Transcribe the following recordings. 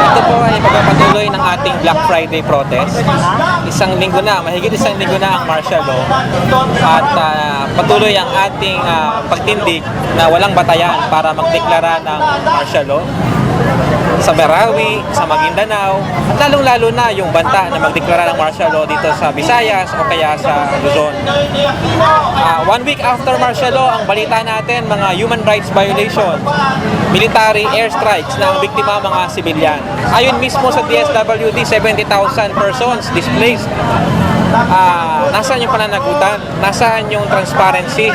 Ito po ay pagpapatuloy ng ating Black Friday protest. Isang linggo na, mahigit isang linggo na ang martial law. At ah, patuloy ang ating ah, pagtindig na walang batayan para magdeklara ng martial law sa Marawi, sa Maguindanao, at lalong-lalo na yung banta na magdeklara ng martial law dito sa Visayas o kaya sa Luzon. Ah, one week after martial law, ang balita natin, mga human rights violation, military airstrikes na ang biktima mga sibilyan. Ayon mismo sa DSWD, 70,000 persons displaced. Ah, nasaan yung pananagutan? Nasaan yung transparency?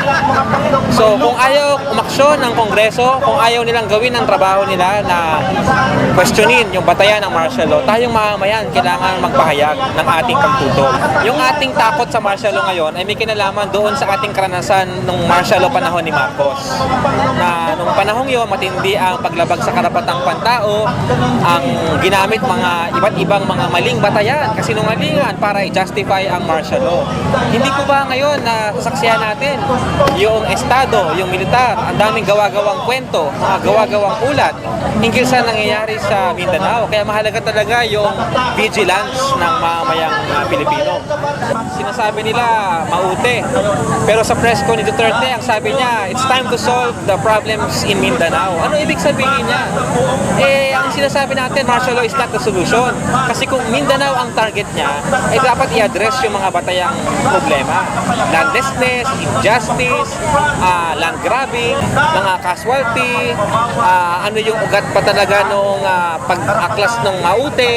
So, kung ayaw umaksyon ng Kongreso, kung ayaw nilang gawin ang trabaho nila na questionin yung batayan ng martial law, tayong mamamayan kailangan magpahayag ng ating pagtutol. Yung ating takot sa martial law ngayon ay may kinalaman doon sa ating karanasan nung martial law panahon ni Marcos. Na nung panahong yun, matindi ang paglabag sa karapatang pantao, ang ginamit mga iba't ibang mga maling batayan, kasinungalingan para i-justify ang martial law. Hindi ko ba ngayon na sasaksihan natin yung estado, yung militar, ang daming gawa-gawang kwento, gawa-gawang ulat hinggil sa nangyayari sa Mindanao. Kaya mahalaga talaga yung vigilance ng mamamayang uh, Pilipino. Sinasabi nila maute. Pero sa press ko ni Duterte, ang sabi niya, it's time to solve the problems in Mindanao. Ano ibig sabihin niya? Eh, ang sinasabi natin, martial law is not the solution. Kasi kung Mindanao ang target niya, ay dapat i-address yung mga batayang problema. Landlessness, injustice, ah, land grabbing, mga casualty, ah, ano yung ugat pa talaga nung ah, pag-aklas ng maute,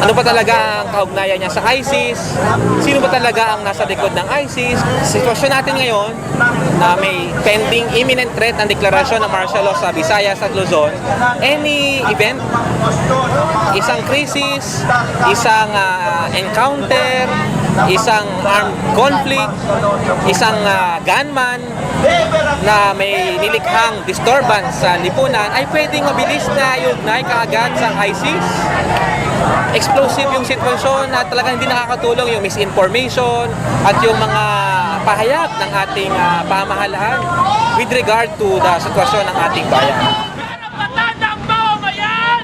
ano pa talaga ang kaugnayan niya sa ISIS, sino ba talaga ang nasa likod ng ISIS. Sitwasyon natin ngayon na may pending imminent threat ng deklarasyon ng martial law sa Visayas at Luzon, any event, isang krisis, isang ah, encounter, isang armed conflict, isang ah, gunman na may nilikhang disturbance sa lipunan ay pwedeng mabilis na iugnay kaagad sa ISIS. Explosive yung sitwasyon at talagang hindi nakakatulong yung misinformation at yung mga pahayag ng ating ah, uh, pamahalaan with regard to the sitwasyon ng ating bayan. Ang ng bayan?